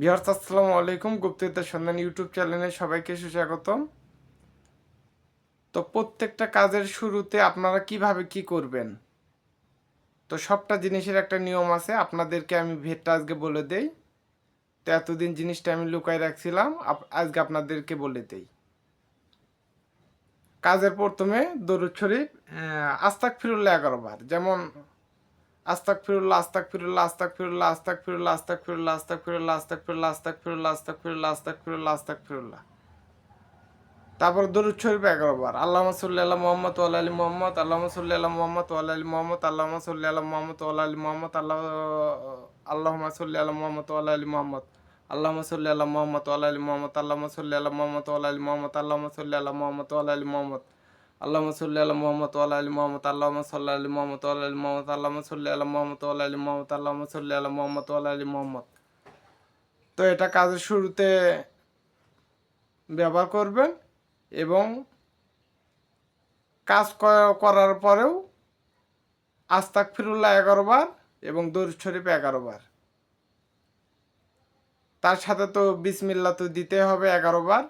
বিহার্স আসসালামু আলাইকুম। গুপ্তবিদ্যার সন্ধান ইউটিউব চ্যানেলে সবাইকে সুস্বাগতম। তো প্রত্যেকটা কাজের শুরুতে আপনারা কীভাবে কি করবেন? তো সবটা জিনিসের একটা নিয়ম আছে, আপনাদেরকে আমি ভেটটা আজকে বলে দেই। তো এতদিন জিনিসটা আমি লুকাই রাখছিলাম আজকে আপনাদেরকে বলে দেই। কাজের প্রথমে দরুদ শরীফ আস্তাক ফিরুল্লাহ এগারো বার, যেমন আস্তাক ফিরুল্লাহ আস্তাক ফিরুল্লাহ আস্তাক ফিরুল্লাহ আস্তাক ফিরুল্লাহ আস্তাক ফিরুল্লাহ আস্তাক ফিরুল্লাহ আস্তাক ফিরুল্লাহ আস্তাক ফিরুল্লাহ আস্তাক ফিরুল্লাহ আস্তাক ফিরুল্লাহ আস্তাক ফিরুল্লাহ তারপর দরুদ শরীফ এগারো বার আল্লাহ সাল্লি আল্লাহ মোহাম্মদ ওয়াল আলী মোহাম্মদ আল্লাহ সাল্লি আল্লাহ মোহাম্মদ ওয়াল আলী মোহাম্মদ আল্লাহ সাল্লি আল্লাহ মোহাম্মদ ওয়াল আলী মোহাম্মদ আল্লাহ আল্লাহ সাল্লি আল্লাহ মোহাম্মদ ওয়াল আলী মোহাম্মদ আল্লাহ সাল্লি আল্লাহ মোহাম্মদ ওয়াল আলী মোহাম্মদ আল্লাহ সাল্লি আল্লাহ মোহাম্মদ ওয়াল আলী মোহাম্মদ আল্লাহ সাল্লি আল্লাহ মোহাম্মদ ওয়াল আলী মোহাম্মদ আল্লাহ সাল্লি আল্লাহ মোহাম্মদ ওয়াল আলী মোহাম্মদ আল্লাহ সাল্লি আলী মোহাম্মদ ওয়াল আলী মোহাম্মদ আল্লাহ সাল্লি আল্লাহ মোহাম্মদ ওয়াল আলী মোহাম্মদ আল্লাহ সাল্লি আল্লাহ মোহাম্মদ ওয়াল আলী মোহাম্মদ। তো এটা কাজের শুরুতে ব্যবহার করবেন এবং কাজ করার পরেও আস্তাক ফিরুল্লাহ এগারো বার এবং দরুদ শরীফ এগারো বার। তার সাথে তো বিসমিল্লা তো দিতে হবে এগারো বার।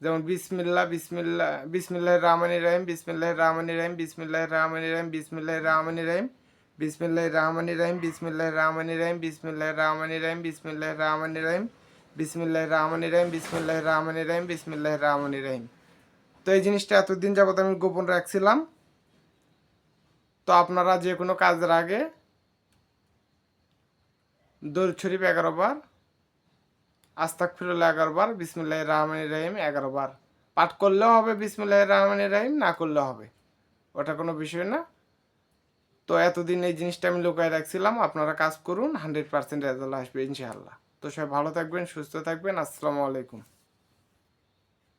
যেমন বিসমিল্লা বিসমিল্লা বিসমিল্লাহ রহমানি রহিম বিসমিল্লাহ রহমানি রহিম বিসমিল্লাহ রহমানি রহিম বিসমিল্লাহ রহমানি রহিম বিসমিল্লাহ রহমানি রহিম বিসমিল্লাহ রহমানি রহিম বিসমিল্লাহ রহমানি রহিম বিসমিল্লাহ রহমানি রহিম বিসমিল্লাহ রহমানি রহিম বিসমিল্লাহ রহমানি রহিম বিসমিল্লাহ রহমানি রহিম তো এই জিনিসটা এতদিন যাবত আমি গোপন রাখছিলাম তো আপনারা যে কোনো কাজের আগে দরুদ শরীফ এগারো বার আস্তাক ফিরলে এগারো বার বিসমুল্লাহ রহমান রহিম এগারো বার পাঠ করলেও হবে বিসমুল্লাহ রহমান রহিম, না করলেও হবে। ওটা কোনো বিষয় না। তো এতদিন এই জিনিসটা আমি লুকায় রাখছিলাম। আপনারা কাজ করুন, হান্ড্রেড পার্সেন্ট রেজাল্ট আসবে ইনশাআল্লাহ। তো সবাই ভালো থাকবেন, সুস্থ থাকবেন। আসসালামু আলাইকুম।